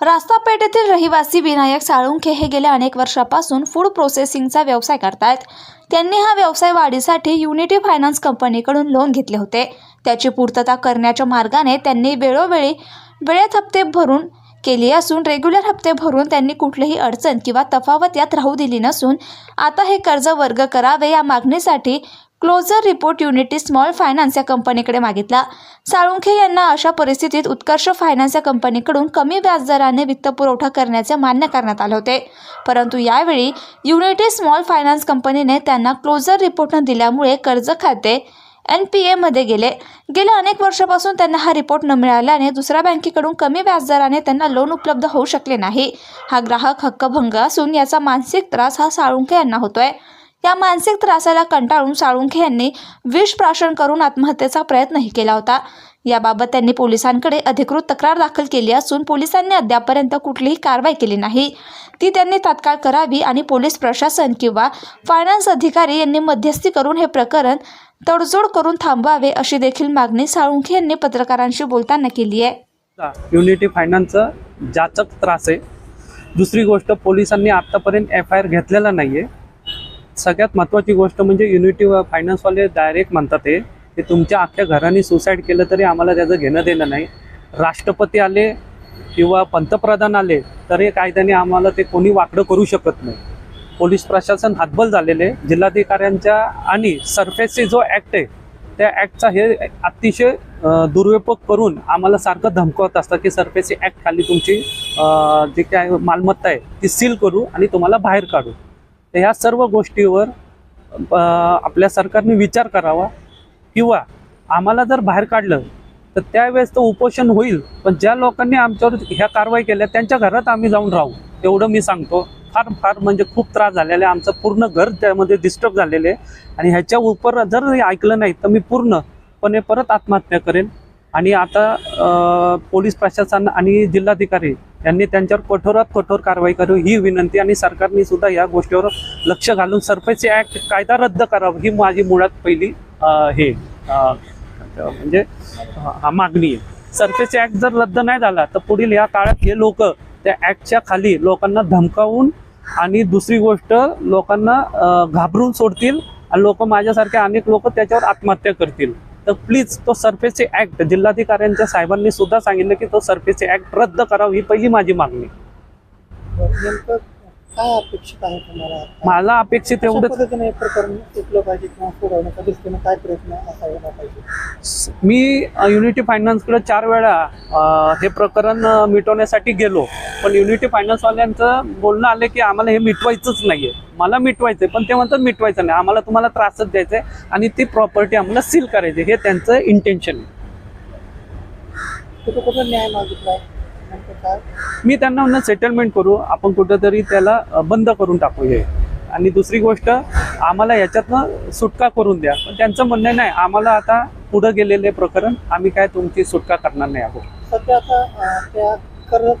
रास्तापेठ येथील रहिवासी विनायक साळुंखे हे गेल्या अनेक वर्षापासून फूड प्रोसेसिंगचा व्यवसाय करतायत. त्यांनी हा व्यवसाय वाढीसाठी युनिटी फायनान्स कंपनीकडून लोन घेतले होते. त्याची पूर्तता करण्याच्या मार्गाने त्यांनी वेळोवेळी वेळेत हप्ते भरून केली असून रेग्युलर हप्ते भरून त्यांनी कुठलीही अडचण किंवा तफावत यात राहू दिली नसून आता हे कर्ज वर्ग करावे या मागणीसाठी closure report unity small finance या कंपनीकडे मागितला. साळुंखे यांना अशा परिस्थितीत उत्कर्ष फायनान्स या कंपनीकडून कमी व्याजदराने वित्तपुरवठा करण्याचे मान्य करण्यात आले होते. परंतु यावेळी युनिटी स्मॉल फायनान्स कंपनीने त्यांना क्लोजर रिपोर्ट न दिल्यामुळे कर्ज खाते एन पी एमध्ये गेले. गेल्या अनेक वर्षापासून त्यांना हा रिपोर्ट न मिळाल्याने दुसऱ्या बँकेकडून कमी व्याजदराने त्यांना लोन उपलब्ध होऊ शकले नाही. हा ग्राहक हक्कभंग असून याचा मानसिक त्रास हा साळुंखे यांना होतोय. या मानसिक त्रासाला कंटाळून साळुंखे यांनी विष प्राशन करून आत्महत्येचा प्रयत्नही केला होता. याबाबत त्यांनी पोलिसांकडे अधिकृत तक्रार दाखल केली असून पोलिसांनी अद्यापर्यंत कुठलीही कारवाई केली नाही. ती त्यांनी तात्काळ करावी आणि पोलीस प्रशासन किंवा फायनान्स अधिकारी यांनी मध्यस्थी करून हे प्रकरण तडजोड करून थांबवावे अशी देखील मागणी साळुंखे यांनी पत्रकारांशी बोलताना केली आहे. युनिटी फायनान्स जाचक त्रास आहे. दुसरी गोष्ट पोलिसांनी आतापर्यंत एफ आय आर घेतलेला नाही आहे सगळ्यात महत्त्वाची गोष्ट म्हणजे युनिटी फायनान्सवाले डायरेक्ट म्हणतात ते की तुमच्या अख्ख्या घराने सुसाईड केलं तरी आम्हाला त्याचं घेणं देणं नाही. राष्ट्रपती आले किंवा पंतप्रधान आले तरी कायद्याने आम्हाला ते कोणी वाकडं करू शकत नाही. पोलीस प्रशासन हातबल झालेले जिल्हाधिकाऱ्यांच्या आणि सरफेसचे जो ॲक्ट आहे त्या ॲक्टचा हे अतिशय दुरुपयोग करून आम्हाला सारखं धमकवत असतं की सरफेसी ॲक्ट खाली तुमची जी काय मालमत्ता आहे ती सील करू आणि तुम्हाला बाहेर काढू. तर ह्या सर्व गोष्टीवर आपल्या सरकारने विचार करावा. किंवा आम्हाला जर बाहेर काढलं तर त्यावेळेस तर उपोषण होईल पण ज्या लोकांनी आमच्यावर ह्या कारवाई केल्या त्यांच्या घरात आम्ही जाऊन राहू एवढं मी सांगतो. फार फार म्हणजे खूप त्रास झालेला आहे. आमचं पूर्ण घर त्यामध्ये डिस्टर्ब झालेले आहे. आणि ह्याच्या उपर जर हे ऐकलं नाही तर मी पूर्णपणे परत आत्महत्या करेन. आणि आता पोलीस प्रशासन आणि जिल्हाधिकारी यांनी त्यांच्यावर कठोरात कठोर कारवाई करू ही विनंती आणि सरकारने सुद्धा या गोष्टीवर लक्ष घालून सरफेसी ॲक्ट कायदा रद्द करावा ही माझी मुळात पहिली हे म्हणजे हा मागणी आहे. सरफेसी ॲक्ट जर रद्द नाही झाला तर पुढील या काळात हे लोक त्या ॲक्टच्या खाली लोकांना धमकावून आणि दुसरी गोष्ट लोकांना घाबरून सोडतील आणि लोक माझ्यासारखे अनेक लोक त्याच्यावर आत्महत्या करतील. तर प्लीज तो सरफेसी ॲक्ट जिल्हाधिकाऱ्यांच्या साहेबांनी सुद्धा सांगितलं की तो सरफेसी ॲक्ट रद्द करावं ही पहिली माझी मागणी. काय अपेक्षित आहे तुम्हाला? मला अपेक्षित एवढं पद्धतीने हे प्रकरण सुटलं पाहिजे किंवा सोडवण्याच्या दृष्टीने काय प्रयत्न असायला पाहिजे मी युनिटी फायनान्सकडे चार वेळा अ, हे प्रकरण अ, मिटवण्यासाठी गेलो. पण युनिटी फायनान्सवाल्यांचं बोलणं आलं की आम्हाला हे मिटवायचंच नाहीये. मला मिटवायचंय पण ते म्हणतात मिटवायचं नाही. आम्हाला तुम्हाला त्रासच द्यायचा आहे आणि ती प्रॉपर्टी आम्हाला सील करायची हे त्यांचं इंटेन्शन आहे. कुठं कुठं न्याय नेमकं काय मी त्यांना म्हणलं सेटलमेंट करू आपण कुठंतरी त्याला बंद करून टाकू हे आणि दुसरी गोष्ट आम्हाला याच्यातनं सुटका करून द्या. पण त्यांचं म्हणणं नाही आम्हाला आता पुढं गेलेले प्रकरण आम्ही काय तुमची सुटका करणार नाही आहोत. सध्या आता त्या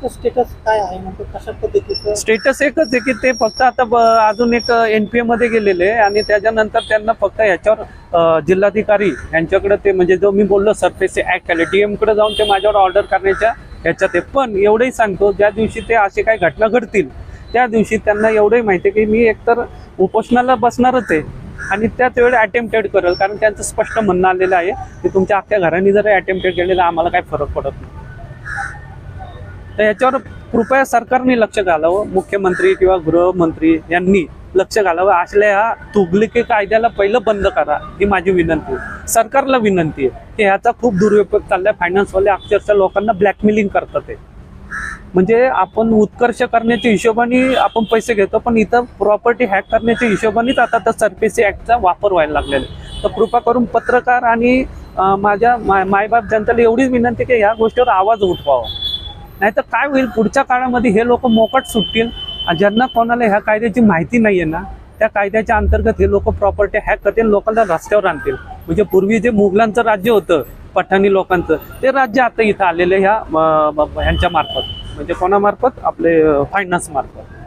स्टेटस काय आहे? नेमकं कशा पद्धतीचं? स्टेटस एकच आहे की ते फक्त आता अजून एक एनपीए मध्ये गेलेले आहे आणि त्याच्यानंतर त्यांना फक्त याच्यावर जिल्हाधिकारी यांच्याकडे ते म्हणजे जो मी बोललो सरफेस ऍक्ट आले डीएमकडे जाऊन ते माझ्यावर ऑर्डर करण्याच्या ह्याच्यात आहे. पण एवढंही सांगतो ज्या दिवशी ते असे काही घटना घडतील त्या दिवशी त्यांना एवढंही माहिती आहे की मी एकतर उपोषणाला बसणारच आहे आणि त्याच वेळी अटेम्प्टेड करेल कारण त्यांचं स्पष्ट म्हणणं आलेलं आहे की तुमच्या अख्ख्या घरांनी जर अटेम्प्टेड केलेलं आम्हाला काही फरक पडत नाही. तर ह्याच्यावर कृपया सरकारने लक्ष घालावं मुख्यमंत्री किंवा गृहमंत्री यांनी. लक्ष घालावं. असल्या ह्या तुगलिकी कायद्याला पहिलं बंद करा ही माझी विनंती आहे. सरकारला विनंती आहे. की ह्याचा खूप दुरुपयोग चाललाय. फायनान्सवाले अक्षरशः लोकांना ब्लॅकमेलिंग करतात ते. म्हणजे आपण उत्कर्ष करण्याच्या हिशोबाने आपण पैसे घेतो पण इथं प्रॉपर्टी हॅक करण्याच्या हिशोबानेच आता त्या सरफेसी ॲक्टचा वापर व्हायला लागलेला आहे. तर कृपा करून पत्रकार आणि माझ्या माय मायबाप जनतेला एवढीच विनंती की ह्या गोष्टीवर आवाज उठवावा. नाहीतर काय होईल? पुढच्या काळामध्ये हे लोक मोकट सुटतील. ज्यांना कोणाला ह्या कायद्याची माहिती नाही आहे ना त्या कायद्याच्या अंतर्गत हे लोक प्रॉपर्टी हॅक करतील लोकांना रस्त्यावर आणतील. म्हणजे पूर्वी जे मुघलांचं राज्य होतं पठाणी लोकांचं ते राज्य आता इथं आलेलं ह्या ह्यांच्या मार्फत. म्हणजे कोणामार्फत? आपले फायनान्स मार्फत.